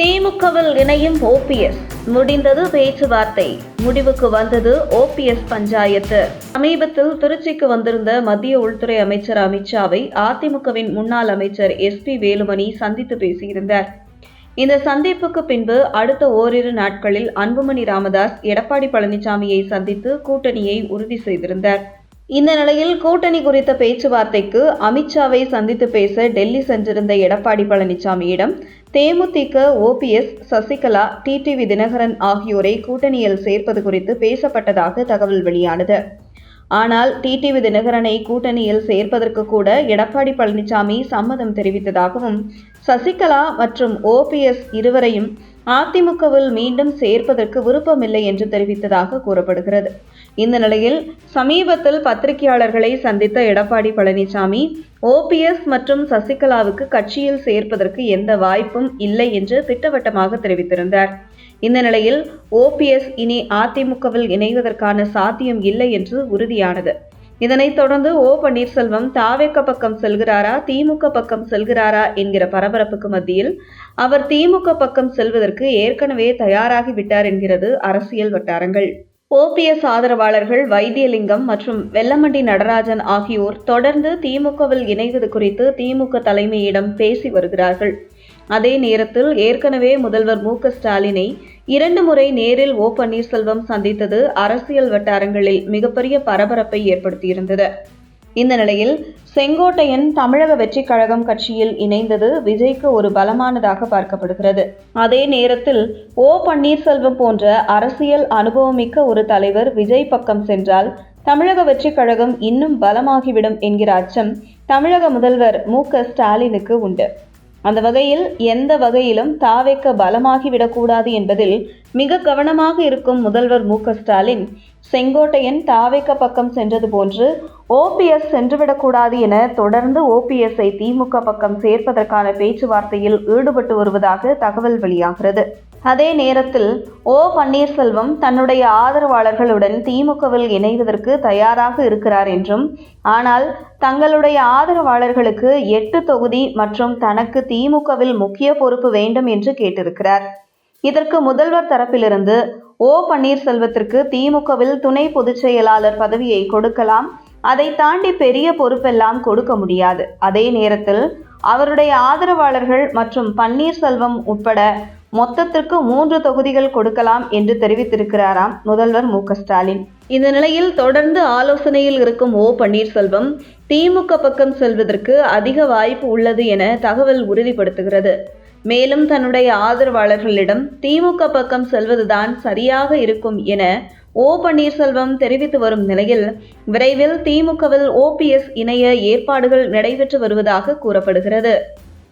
திமுகவில் இணையும் ஓபிஎஸ் முடிந்தது பேச்சுவார்த்தை. முடிவுக்கு வந்தது ஓபிஎஸ் பஞ்சாயத்து. சமீபத்தில் திருச்சிக்கு வந்திருந்த மத்திய உள்துறை அமைச்சர் அமித்ஷாவை அதிமுகவின் முன்னாள் அமைச்சர் எஸ் பி வேலுமணி சந்தித்து பேசியிருந்தார். இந்த சந்திப்புக்கு பின்பு அடுத்த ஓரிரு நாட்களில் அன்புமணி ராமதாஸ் எடப்பாடி பழனிசாமியை சந்தித்து கூட்டணியை உறுதி செய்திருந்தார். இந்த நிலையில் கூட்டணி குறித்த பேச்சுவார்த்தைக்கு அமித்ஷாவை சந்தித்து பேச டெல்லி சென்றிருந்த எடப்பாடி பழனிசாமியிடம் தேமுதிக ஓபிஎஸ் சசிகலா டிடிவி தினகரன் ஆகியோரை கூட்டணியில் சேர்ப்பது குறித்து பேசப்பட்டதாக தகவல் வெளியானது. ஆனால் டிடிவி தினகரனை கூட்டணியில் சேர்ப்பதற்கு கூட எடப்பாடி பழனிசாமி சம்மதம் தெரிவித்ததாகவும் சசிகலா மற்றும் ஓபிஎஸ் இருவரையும் அதிமுகவில் மீண்டும் சேர்ப்பதற்கு விருப்பமில்லை என்று தெரிவித்ததாக கூறப்படுகிறது. இந்த நிலையில் சமீபத்தில் பத்திரிகையாளர்களை சந்தித்த எடப்பாடி பழனிசாமி ஓபிஎஸ் மற்றும் சசிகலாவுக்கு கட்சியில் சேர்ப்பதற்கு எந்த வாய்ப்பும் இல்லை என்று திட்டவட்டமாக தெரிவித்திருந்தார். இந்த நிலையில் ஓபிஎஸ் இனி அதிமுகவில் இணைவதற்கான சாத்தியம் இல்லை என்று உறுதியானது. இதனைத் தொடர்ந்து ஓ பன்னீர்செல்வம் தாவேக்க பக்கம் செல்கிறாரா திமுக பக்கம் செல்கிறாரா என்கிற பரபரப்புக்கு மத்தியில் அவர் திமுக பக்கம் செல்வதற்கு ஏற்கனவே தயாராகிவிட்டார் என்கிறது அரசியல் வட்டாரங்கள். ஓபிஎஸ் ஆதரவாளர்கள் வைத்தியலிங்கம் மற்றும் வெல்லமண்டி நடராஜன் ஆகியோர் தொடர்ந்து திமுகவில் இணைவது குறித்து திமுக தலைமையிடம் பேசி வருகிறார்கள். அதே நேரத்தில் ஏற்கனவே முதல்வர் மு க ஸ்டாலினை இரண்டு முறை நேரில் ஓ பன்னீர்செல்வம் சந்தித்தது அரசியல் வட்டாரங்களில் மிகப்பெரிய பரபரப்பை ஏற்படுத்தியிருந்தது. இந்த நிலையில் செங்கோட்டையன் தமிழக வெற்றிக் கழகம் கட்சியில் இணைந்தது விஜய்க்கு ஒரு பலமானதாக பார்க்கப்படுகிறது. அதே நேரத்தில் ஓ பன்னீர்செல்வம் போன்ற அரசியல் அனுபவமிக்க ஒரு தலைவர் விஜய் பக்கம் சென்றால் தமிழக வெற்றிக் கழகம் இன்னும் பலமாகிவிடும் என்கிற அச்சம் தமிழக முதல்வர் மு க ஸ்டாலினுக்கு உண்டு. அந்த வகையில் எந்த வகையிலும் தாவைக்க பலமாகிவிடக்கூடாது என்பதில் மிக கவனமாக இருக்கும் முதல்வர் மு ஸ்டாலின் செங்கோட்டையன் தாவைக்க பக்கம் சென்றது போன்று ஓபிஎஸ் சென்றுவிடக்கூடாது என தொடர்ந்து ஓபிஎஸ்ஐ திமுக பக்கம் சேர்ப்பதற்கான பேச்சுவார்த்தையில் ஈடுபட்டு வருவதாக தகவல் வெளியாகிறது. அதே நேரத்தில் ஓ பன்னீர்செல்வம் தன்னுடைய ஆதரவாளர்களுடன் திமுகவில் இணைவதற்கு தயாராக இருக்கிறார் என்றும் ஆனால் தங்களுடைய ஆதரவாளர்களுக்கு எட்டு தொகுதி மற்றும் தனக்கு திமுகவில் முக்கிய பொறுப்பு வேண்டும் என்று கேட்டிருக்கிறார். இதற்கு முதல்வர் தரப்பிலிருந்து ஓ பன்னீர்செல்வத்திற்கு திமுகவில் துணை பொதுச் செயலாளர் பதவியை கொடுக்கலாம். அதை தாண்டி பெரிய பொறுப்பெல்லாம் கொடுக்க முடியாது. அதே நேரத்தில் அவருடைய ஆதரவாளர்கள் மற்றும் பன்னீர்செல்வம் உட்பட மொத்தத்திற்கு மூன்று தொகுதிகள் கொடுக்கலாம் என்று தெரிவித்திருக்கிறாராம் முதல்வர் மு ஸ்டாலின். இந்த நிலையில் தொடர்ந்து ஆலோசனையில் இருக்கும் ஓ பன்னீர்செல்வம் திமுக பக்கம் செல்வதற்கு அதிக வாய்ப்பு உள்ளது என தகவல் உறுதிப்படுத்துகிறது. மேலும் தன்னுடைய ஆதரவாளர்களிடம் திமுக பக்கம் செல்வதுதான் சரியாக இருக்கும் என ஓ பன்னீர்செல்வம் தெரிவித்து வரும் நிலையில் விரைவில் திமுகவில் ஓபிஎஸ் இணைய ஏற்பாடுகள் நடைபெற்று வருவதாக கூறப்படுகிறது.